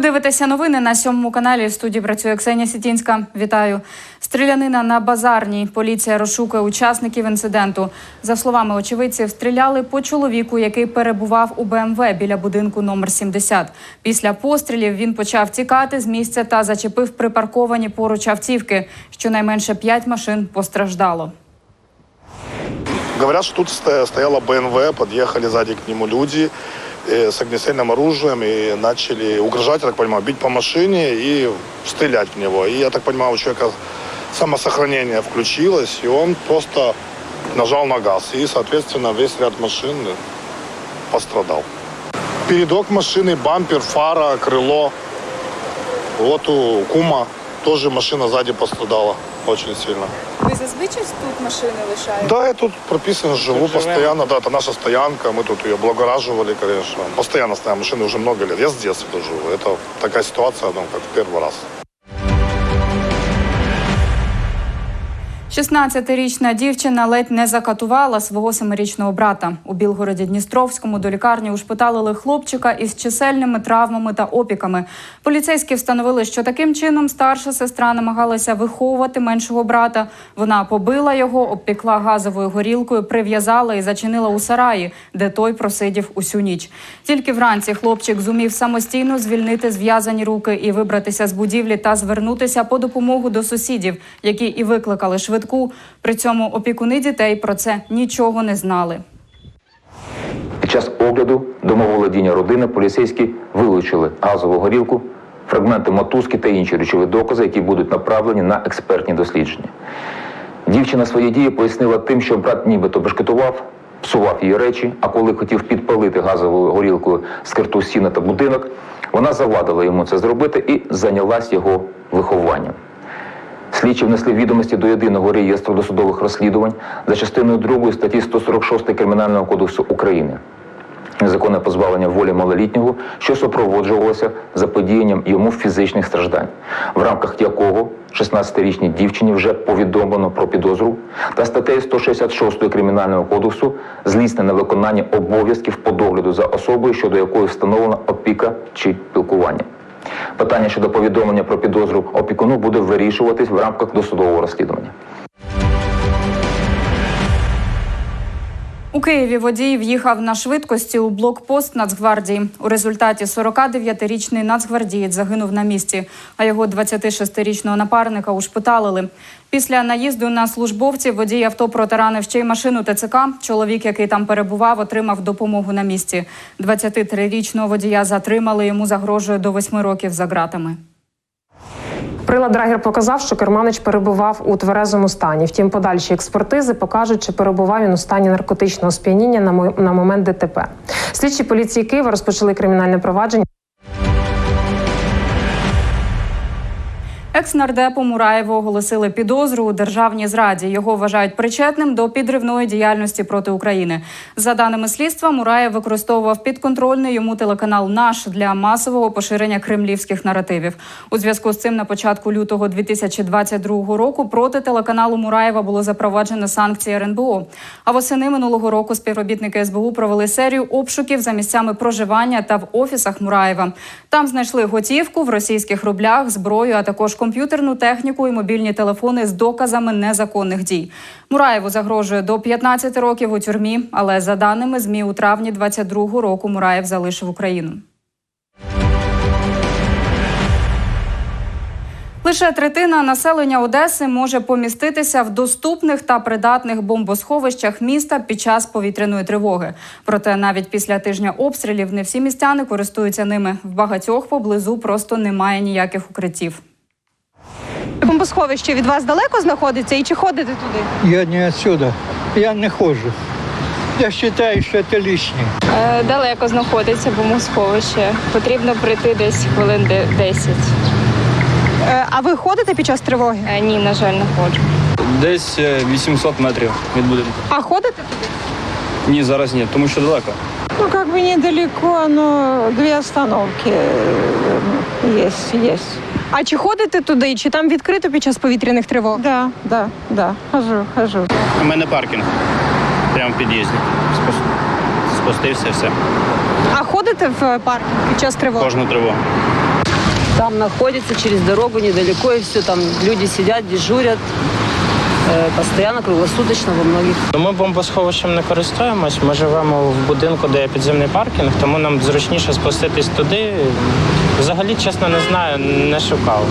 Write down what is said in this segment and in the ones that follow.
Ви дивитеся новини на сьомому каналі. В студії працює Ксенія Сітінська. Вітаю. Стрілянина на базарній. Поліція розшукує учасників інциденту. За словами очевидців, стріляли по чоловіку, який перебував у БМВ біля будинку номер 70. Після пострілів він почав тікати з місця та зачепив припарковані поруч автівки. Щонайменше п'ять машин постраждало. Говорят, что тут стояла БМВ, подъехали сзади к нему люди с огнестрельным оружием и начали угрожать, я так понимаю, бить по машине и стрелять в него. И я так понимаю, у человека самосохранение включилось, и он просто нажал на газ. И, соответственно, весь ряд машин пострадал. Передок машины, бампер, фара, крыло. Вот у кума тоже машина сзади пострадала очень сильно. Ви зазвичай тут машини лишаєте? Да, я тут прописан, живу постоянно, да, это наша стоянка, мы тут ее облагораживали, конечно. Постоянно стоим машины уже много лет. Я с детства тут живу. Это такая ситуация, ну, как в первый раз. 16-річна дівчина ледь не закатувала свого семирічного брата. У Білгороді Дністровському до лікарні ушпиталили хлопчика із чисельними травмами та опіками. Поліцейські встановили, що таким чином старша сестра намагалася виховувати меншого брата. Вона побила його, обпікла газовою горілкою, прив'язала і зачинила у сараї, де той просидів усю ніч. Тільки вранці хлопчик зумів самостійно звільнити зв'язані руки і вибратися з будівлі та звернутися по допомогу до сусідів, які і викликали швидку. При цьому опікуни дітей про це нічого не знали. Під час огляду домоволодіння родини поліцейські вилучили газову горілку, фрагменти мотузки та інші речові докази, які будуть направлені на експертні дослідження. Дівчина свої дії пояснила тим, що брат нібито бешкетував, псував її речі, а коли хотів підпалити газовою горілкою скирту сіна та будинок, вона завадила йому це зробити і зайнялась його вихованням. Слідчі внесли відомості до єдиного реєстру досудових розслідувань за частиною 2 статті 146 Кримінального кодексу України. Незаконне позбавлення волі малолітнього, що супроводжувалося заподіянням йому фізичних страждань, в рамках якого 16-річній дівчині вже повідомлено про підозру, та статтею 166 Кримінального кодексу злісне на виконання обов'язків по догляду за особою, щодо якої встановлена опіка чи пілкування. Питання щодо повідомлення про підозру опікуну буде вирішуватись в рамках досудового розслідування. У Києві водій в'їхав на швидкості у блокпост Нацгвардії. У результаті 49-річний нацгвардієць загинув на місці, а його 26-річного напарника ушпиталили. Після наїзду на службовців водій авто протаранив ще й машину ТЦК. Чоловік, який там перебував, отримав допомогу на місці. 23-річного водія затримали. Йому загрожує до 8 років за ґратами. Прилад Драгер показав, що керманич перебував у тверезому стані. Втім, подальші експертизи покажуть, чи перебував він у стані наркотичного сп'яніння на мо- момент ДТП. Слідчі поліції Києва розпочали кримінальне провадження. Екс-нардепу Мураєву оголосили підозру у державній зраді. Його вважають причетним до підривної діяльності проти України. За даними слідства, Мураєв використовував підконтрольний йому телеканал Наш для масового поширення кремлівських наративів. У зв'язку з цим на початку лютого 2022 року проти телеканалу Мураєва було запроваджено санкції РНБО. А восени минулого року співробітники СБУ провели серію обшуків за місцями проживання та в офісах Мураєва. Там знайшли готівку в російських рублях, зброю, а також комп'ютерну техніку і мобільні телефони з доказами незаконних дій. Мураєву загрожує до 15 років у тюрмі, але за даними ЗМІ у травні 22 року Мураєв залишив Україну. Лише третина населення Одеси може поміститися в доступних та придатних бомбосховищах міста під час повітряної тривоги. Проте навіть після тижня обстрілів не всі містяни користуються ними. В багатьох поблизу просто немає ніяких укриттів. Бомбосховище від вас далеко знаходиться і чи ходите туди? Я не отсюда. Я не хожу. Я считаю, що це лишнє. Е, Далеко знаходиться бомбосховище. Потрібно прийти десь хвилин 10. Е, А ви ходите під час тривоги? Е, Ні, на жаль, не ходжу. Десь е, 800 метрів від будинку. А ходите туди? Ні, зараз ні, тому що далеко. Ну, как бы недалеко, но две остановки есть, есть. А чи ходите туди? Чи там відкрито під час повітряних тривог? Да, да, да, хожу, хожу. У мене паркінг. Прямо в під'їзді. Спус- Спустився все. А ходите в парк під час тривог? Кожну тривогу. Там находится через дорогу недалеко, и все, там люди сидят, дежурят. Э, Постоянно, круглосуточно во многих. Ну, Ми бомбосховищем не користуємось. Ми живемо в будинку, де є підземний паркінг, тому нам зручніше спуститись туди. Взагалі, чесно, не знаю, не шукав.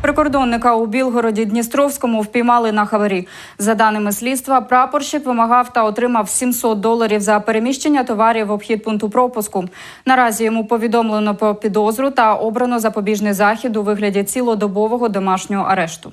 Прикордонника у Білгороді Дністровському впіймали на хабарі. За даними слідства, прапорщик вимагав та отримав 700 доларів за переміщення товарів в обхід пункту пропуску. Наразі йому повідомлено про підозру та обрано запобіжний захід у вигляді цілодобового домашнього арешту.